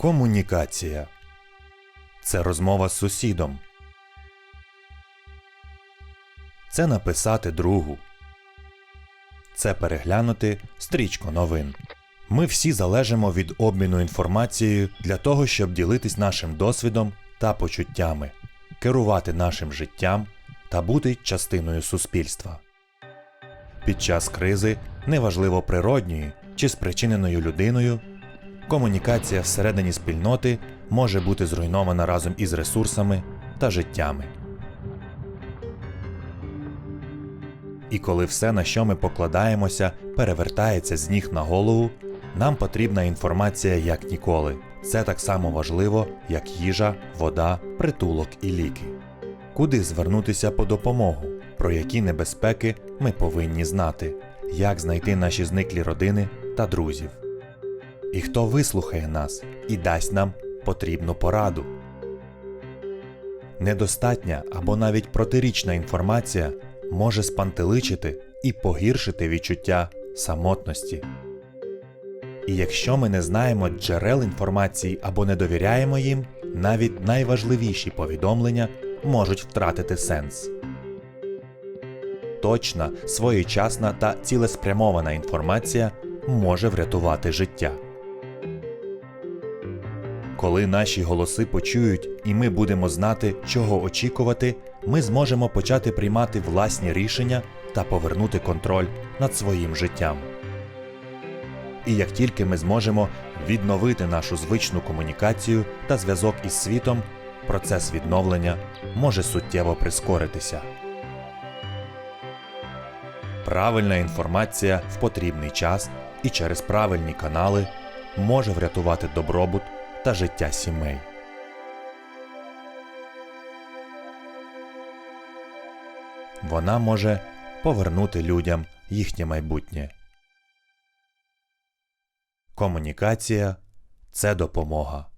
Комунікація це розмова з сусідом. Це написати другу. Це переглянути стрічку новин. Ми всі залежимо від обміну інформацією для того, щоб ділитись нашим досвідом та почуттями, керувати нашим життям та бути частиною суспільства. Під час кризи, неважливо природньої чи спричиненої людиною, комунікація всередині спільноти може бути зруйнована разом із ресурсами та життями. І коли все, на що ми покладаємося, перевертається з ніг на голову, нам потрібна інформація як ніколи. Це так само важливо, як їжа, вода, притулок і ліки. Куди звернутися по допомогу, про які небезпеки ми повинні знати, як знайти наші зниклі родини та друзів. І хто вислухає нас і дасть нам потрібну пораду. Недостатня або навіть протирічна інформація може спантеличити і погіршити відчуття самотності. І якщо ми не знаємо джерел інформації або не довіряємо їм, навіть найважливіші повідомлення можуть втратити сенс. Точна, своєчасна та цілеспрямована інформація може врятувати життя. Коли наші голоси почують і ми будемо знати, чого очікувати, ми зможемо почати приймати власні рішення та повернути контроль над своїм життям. І як тільки ми зможемо відновити нашу звичну комунікацію та зв'язок із світом, процес відновлення може суттєво прискоритися. Правильна інформація в потрібний час і через правильні канали може врятувати добробут та життя сімей. Вона може повернути людям їхнє майбутнє. Комунікація це допомога.